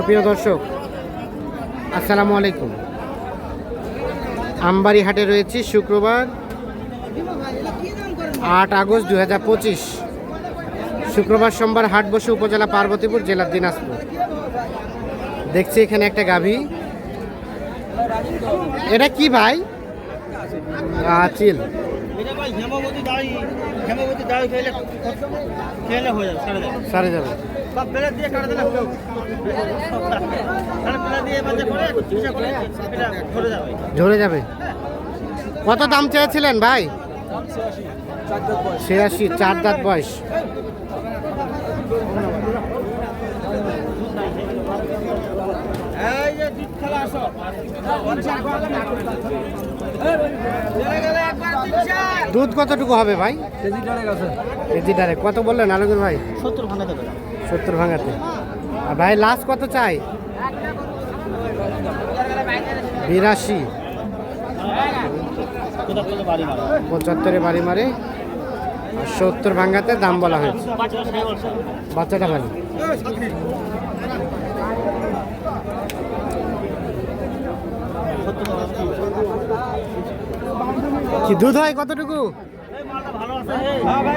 সুপ্রিয় দর্শক আসসালামু আলাইকুম। আমবাড়ি হাটে রয়েছি শুক্রবার আট আগস্ট দু হাজার পঁচিশ। শুক্রবার সোমবার হাট বসে উপজেলা পার্বতীপুর জেলার দিনাজপুর। দেখছি এখানে একটা গাভী। এটা কি ভাই? যাবে সারা যাবে সব বেলে দিয়ে কাটা দিলে হবে তাহলে বেলে দিয়ে বাজে করে করে এটা ধরে যাবে। ঝরে যাবে। কত দাম চেয়েছিলেন ভাই? ছিয়াশি চার দাঁত বয়স। দুধ খেলা আসো। দুধ কতটুকু হবে ভাই? কেজি ডারে কত বললেন আলমগীর ভাই? সত্তর ভাঙা দেবে। সত্তর ভাঙাতে। আর ভাই লাস্ট কত চাই? বিরাশি। পঁচাত্তরে বাড়ি মারে। সত্তর ভাঙাতে দাম বলা হয়েছে। বাচ্চাটা ভালো। কি দুধ হয় কতটুকু? ভালো আছে। হ্যাঁ ভাই।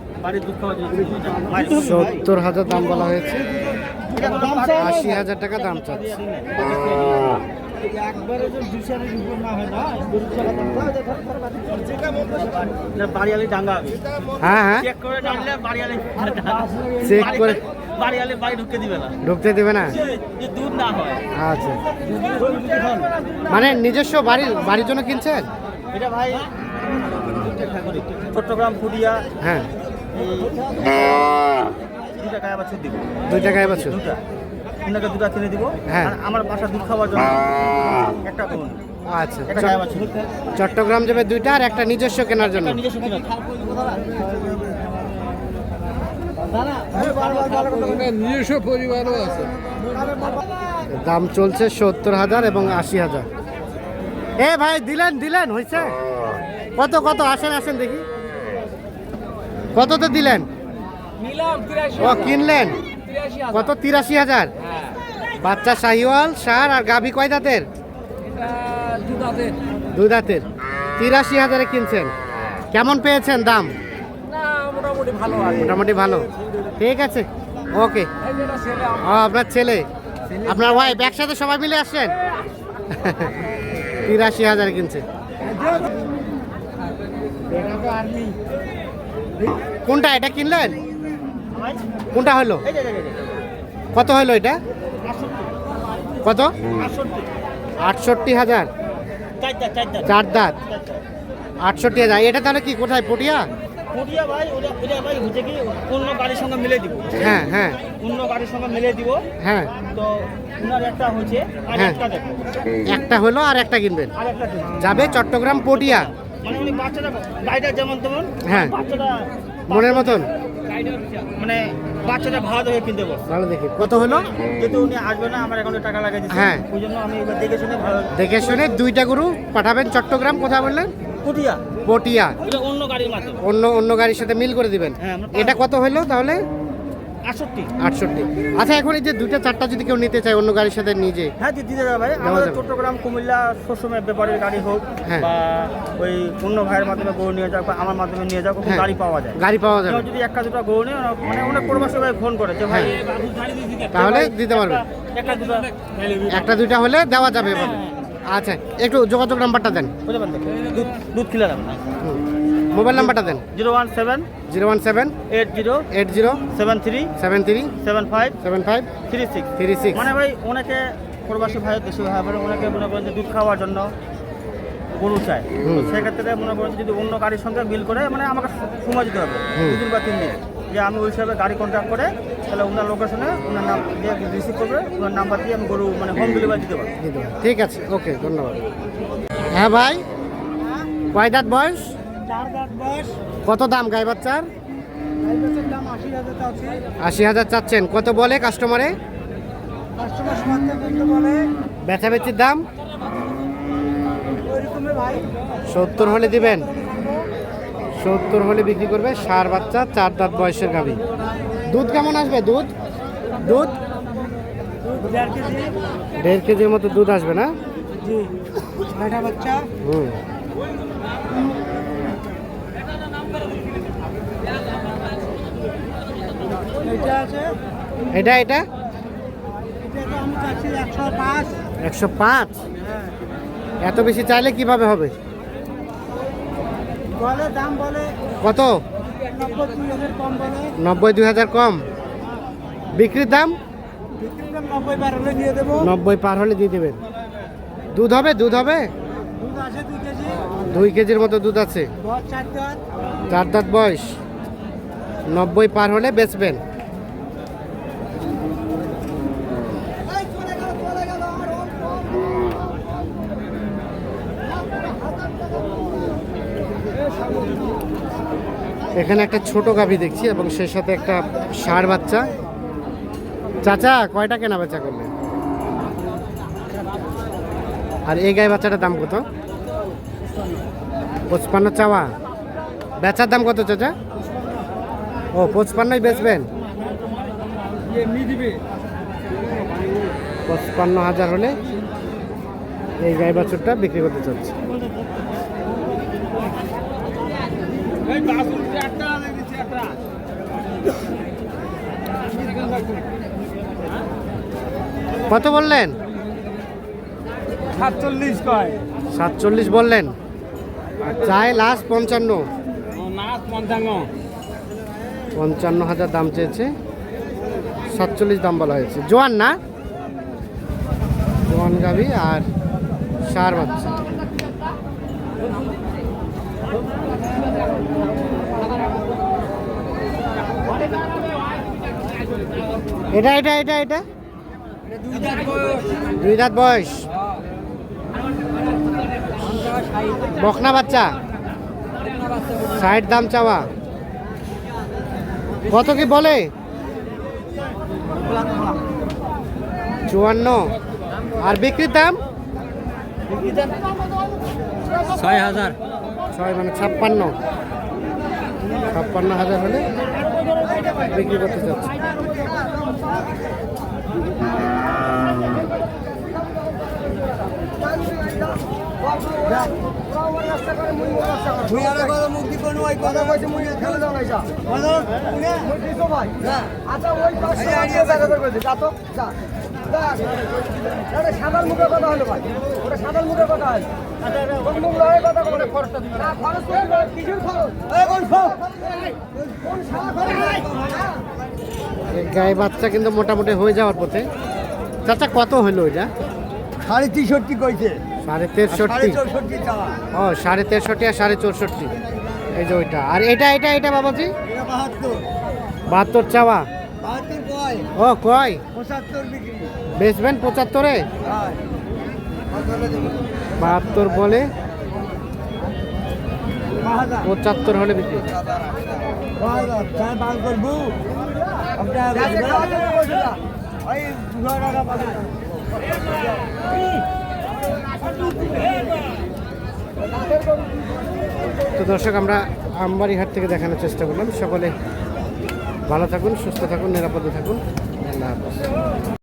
সত্তর হাজার দাম বলা হয়েছে। আশি হাজার টাকা দাম চাচ্ছে। একবারে যে দুশারের উপর না হয় না গরু চালা বাড়িয়ালি ডাঙ্গা হ্যাঁ হ্যাঁ। চেক করে ডাকলে বাড়িয়ালি চেক করে বাড়িয়ালি বাড়ি ঢুকে দিবে না। ঢুকতে দেবে না? দুধ না হয়। আচ্ছা। মানে নিজস্ব বাড়ির বাড়ির জন্য কিনছেন? এটা ভাই চট্টগ্রাম ফুডিয়া হ্যাঁ। দুটা গায়ে বাছুর দিব। দুই টাকায় বছর? দুটা আপনাকে দুটা কিনে দিব। হ্যাঁ। আমার বাসা দুধ খাওয়ার জন্য একটা কোন আচ্ছা চট্টগ্রাম যাবে দুইটা আর একটা নিজস্ব কেনার জন্য। নিজস্ব নিজস্ব পরিবারও আছে। দাম চলছে সত্তর হাজার এবং আশি হাজার। এ ভাই দিলেন দিলেন হয়েছে কত কত? আসেন আসেন দেখি। কততে দিলেন? ও কিনলেন? কত? তিরাশি হাজার? বাচ্চা শাহিওয়াল সার আর গাভী কয় দাঁতের? দু দাঁতের। দুই দাঁতের। তিরাশি হাজারে কিনছেন। কেমন পেয়েছেন দাম? মোটামুটি ভালো আছে। মোটামুটি ভালো। ঠিক আছে। ওকে। আপনার ছেলে। আপনার ওয়াইফ একসাথে সবাই মিলে আসছেন? তিরাশি হাজার কিনছে। কোনটা এটা কিনলেন? কোনটা হলো? কত হলো এটা? কত? আটষট্টি। হাজার। চার দাঁত। আটষট্টি হাজার। এটা তাহলে কি কোথায়? পটিয়া? পুটিয়া ভাই ওটা ওটা ভাই হচ্ছে কি অন্য গাড়ির সঙ্গে মিলে দিব। হ্যাঁ হ্যাঁ। অন্য গাড়ির সঙ্গে মিলে দিব। হ্যাঁ। তো ওনার একটা হচ্ছে আর হ্যাঁ। একটা একটা হলো আর একটা কিনবেন। যাবে চট্টগ্রাম পটিয়া। মানে উনি বাচ্চাটা গাড়িটা যেমন তেমন হ্যাঁ। বাচ্চাটা মনের মতন? মানে বাচ্চাটা ভালো দেখে কিনতে বল ভালো দেখি। কত হলো? যেহেতু উনি আসবে না আমার অ্যাকাউন্টে টাকা লাগাই হ্যাঁ। ওই জন্য আমি এবার দেখে শুনে ভালো দেখে শুনে দুইটা গরু পাঠাবেন চট্টগ্রাম কোথায় বললেন? পুটিয়া। পটিয়া। অন্য গাড়ির মাধ্যমে। অন্য অন্য গাড়ির সাথে মিল করে দিবেন। হ্যাঁ, এটা কত হলো তাহলে? আটষট্টি। আটষট্টি। আচ্ছা এখন এই যে দুইটা চারটা যদি কেউ নিতে চায় অন্য গাড়ির সাথে নিজে? হ্যাঁ দি- দিতে যাবে ভাই আমাদের চট্টগ্রাম কুমিল্লা সবসময় ব্যাপারের গাড়ি হোক হ্যাঁ। বা ওই অন্য ভাইয়ের মাধ্যমে গরু নিয়ে যাক বা আমার মাধ্যমে নিয়ে যাক হ্যাঁ। গাড়ি পাওয়া যায়। গাড়ি পাওয়া যাবে। কেউ যদি একটা দুটো গরু নেই মানে অনেক প্রবাসী ভাই ফোন করে যে ভাই তাহলে দিতে পারবে। একটা- দুটো। একটা দুইটা হলে দেওয়া যাবে আচ্ছা একটু যোগাযোগ নাম্বারটা দেন। দুধ খিলা হুম। মোবাইল নাম্বারটা দেন। Zero one seven zero one seven eight zero eight zero seven three seven three seven five seven five three six three six মানে ভাই অনেকে প্রবাসী ভাই দেশি ভাই অনেকে মনে করেন যে দুধ খাওয়ার জন্য গরু। তো সেক্ষেত্রে মনে করেন যদি অন্য গাড়ির সঙ্গে বিল করে মানে আমাকে সময় দিতে হবে। দুদিন বা তিন দিন। যে আমি ওই হিসাবে গাড়ি কন্ট্যাক্ট করে তাহলে ওনার লোকেশনে ওনার নাম দিয়ে রিসিভ করবে ওনার নাম্বার দিয়ে আমি গরু মানে হোম ডেলিভারি দিতে পারব। ঠিক আছে ওকে ধন্যবাদ। হ্যাঁ ভাই কয় দাঁত বয়স? কত দাম গাই বাচ্চার? আশি হাজার চাচ্ছেন। কত বলে কাস্টমারে বেচা বেচির দাম? সত্তর হলে দিবেন। সত্তর হলে বিক্রি করবে সার বাচ্চা চার দাঁত বয়সের গাভী। দুধ কেমন আসবে দুধ? দুধ? দেড় কেজির মতো দুধ আসবে না? বাচ্চা? হুম। এটা এটা একশো পাঁচ। হ্যাঁ। এত বেশি চাইলে কীভাবে হবে? কত? নব্বই দুই হাজার কম কম। বিক্রির দাম? নব্বই পার হলে দিয়ে দেবেন। দুধ হবে? দুধ হবে? দুধ আছে দুই কেজির মতো দুধ আছে। চার দাঁত বয়স। নব্বই পার হলে বেচবেন। এখানে একটা ছোট গাভী দেখছি এবং সেই সাথে একটা ষাঁড় বাচ্চা। চাচা, কয়টা কেনা বেচা করলে আর এই গাই বাচ্চাটার দাম কত? পঁচপান্ন চাওয়া। বেচার দাম কত চাচা? ও, পঁচপান্নই বেচবেন? পঁচপান্ন হাজার হলে এই গাই বাছুরটা বিক্রি করতে চাচ্ছি। কত বললেন? সাতচল্লিশ কয়? সাতচল্লিশ বললেন। চাই লাস্ট পঞ্চান্ন। পঞ্চান্ন। হাজার দাম চেয়েছে। সাতচল্লিশ দাম বলা হয়েছে। জোয়ান না? জোয়ান গাবি আর সার বাচ্চা। এটা এটা এটা এটা? দুই দাঁত বয়স। বকনা বাচ্চা। ষাট দাম চাওয়া। কত কি বলে? চুয়ান্ন। আর বিক্রির দাম? ছয় হাজার। ছয় মানে ছাপ্পান্ন। ছাপ্পান্ন হাজার হলে বিক্রি করতে চাচ্ছি। সাদার মুখের কথা হলো ভাই। ওটা সাদার মুখের কথা হয় কোন মুখ লয় কথা বলে খরচটা দিবে না খরচ তো দিবে কিসের খরচ এই কোন খরচ কোন সাদা খরচ এই গায়ে বাচ্চা কিন্তু মোটামুটি হয়ে যাওয়ার পথে। চাচা কত হলো এটা? সাড়ে তেষট্টি কইছে। সাড়ে তেষট্টি। ও সাড়ে তেষট্টি আর সাড়ে চৌষট্টি। এই যে ওইটা। আর এটা এটা এটা বাবাজি? বাহাত্তর। চাওয়া। ও কয়? বেচবেন পঁচাত্তরে? বাহাত্তর বলে? পঁচাত্তর হলে বিক্রি। তো দর্শক, আমরা আমবাড়ি হাট থেকে দেখানোর চেষ্টা করলাম। সকলে ভালো থাকুন, সুস্থ থাকুন, নিরাপদে থাকুন। আল্লাহ হাফেজ।